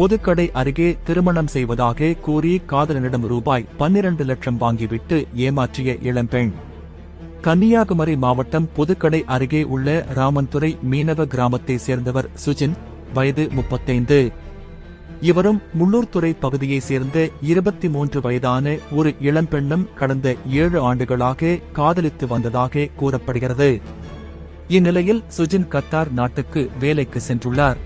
பொதுக்கடை அருகே திருமணம் செய்வதாக கூறி காதலனிடம் ரூபாய் பன்னிரண்டு லட்சம் வாங்கிவிட்டு ஏமாற்றிய இளம்பெண் கன்னியாகுமரி மாவட்டம் பொதுக்கடை அருகே உள்ள ராமன்துறை மீனவ கிராமத்தை சேர்ந்தவர் சுஜின் வயது முப்பத்தைந்து. இவரும் முள்ளூர்துறை பகுதியைச் சேர்ந்த இருபத்தி மூன்று வயதான ஒரு இளம்பெண்ணும் கடந்த ஏழு ஆண்டுகளாக காதலித்து வந்ததாக கூறப்படுகிறது. இந்நிலையில் சுஜின் கத்தார் நாட்டுக்கு வேலைக்கு சென்றுள்ளார்.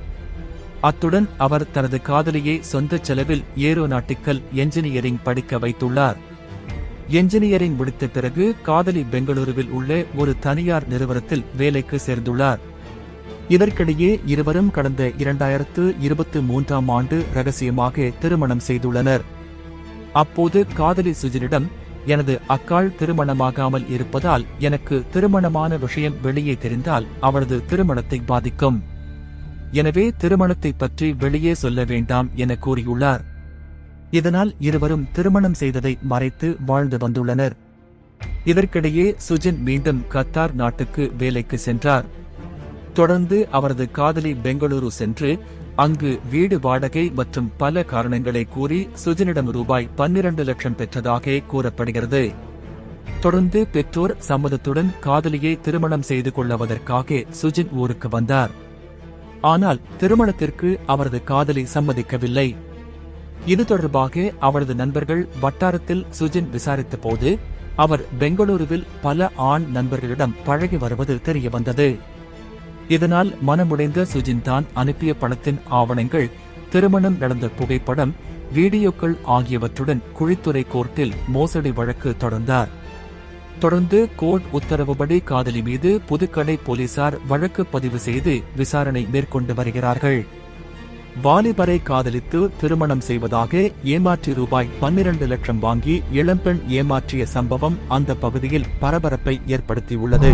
அத்துடன் அவர் தனது காதலியை சொந்த செலவில் ஏரோநாட்டிக்கல் என்ஜினியரிங் படிக்க வைத்துள்ளார். என்ஜினியரிங் முடித்த பிறகு காதலி பெங்களூருவில் உள்ள ஒரு தனியார் நிறுவனத்தில் வேலைக்கு சேர்ந்துள்ளார். இதற்கிடையே இருவரும் கடந்த இரண்டாயிரத்து இருபத்தி மூன்றாம் ஆண்டு ரகசியமாக திருமணம் செய்துள்ளனர். அப்போது காதலி சுஜினிடம் எனது அக்காள் திருமணமாகாமல் இருப்பதால் எனக்கு திருமணமான விஷயம் வெளியே தெரிந்தால் அவளது திருமணத்தை பாதிக்கும். எனவே திருமணத்தை பற்றி வெளியே சொல்ல வேண்டாம் என கூறியுள்ளார். இதனால் இருவரும் திருமணம் செய்ததை மறைத்து வாழ்ந்து வந்துள்ளனர். இதற்கிடையே சுஜின் மீண்டும் கத்தார் நாட்டுக்கு வேலைக்கு சென்றார். தொடர்ந்து அவரது காதலி பெங்களூரு சென்று அங்கு வீடு வாடகை மற்றும் பல காரணங்களை கூறி சுஜினிடம் ரூபாய் பன்னிரண்டு லட்சம் பெற்றதாக கூறப்படுகிறது. தொடர்ந்து பெற்றோர் சம்மதத்துடன் காதலியை திருமணம் செய்து கொள்வதற்காக சுஜின் ஊருக்கு வந்தார். ஆனால் திருமணத்திற்கு அவரது காதலி சம்மதிக்கவில்லை. இது தொடர்பாக அவரது நண்பர்கள் வட்டாரத்தில் சுஜின் விசாரித்த போது அவர் பெங்களூருவில் பல ஆண் நண்பர்களிடம் பழகி வருவது தெரியவந்தது. இதனால் மனமுடைந்த சுஜின் தான் அனுப்பிய பணத்தின் ஆவணங்கள் திருமணம் நடந்த புகைப்படம் வீடியோக்கள் ஆகியவற்றுடன் குழித்துறை கோர்ட்டில் மோசடி வழக்கு தொடர்ந்தார். தொடர்ந்து கோர்ட் உத்தரவுபடி காதலி மீது புதுக்கடை போலீசார் வழக்கு பதிவு செய்து விசாரணை மேற்கொண்டு வருகிறார்கள். வாலிபரை காதலித்து திருமணம் செய்வதாக ஏமாற்றி ரூபாய் பன்னிரண்டு லட்சம் வாங்கி இளம்பெண் ஏமாற்றிய சம்பவம் அந்த பகுதியில் பரபரப்பை ஏற்படுத்தியுள்ளது.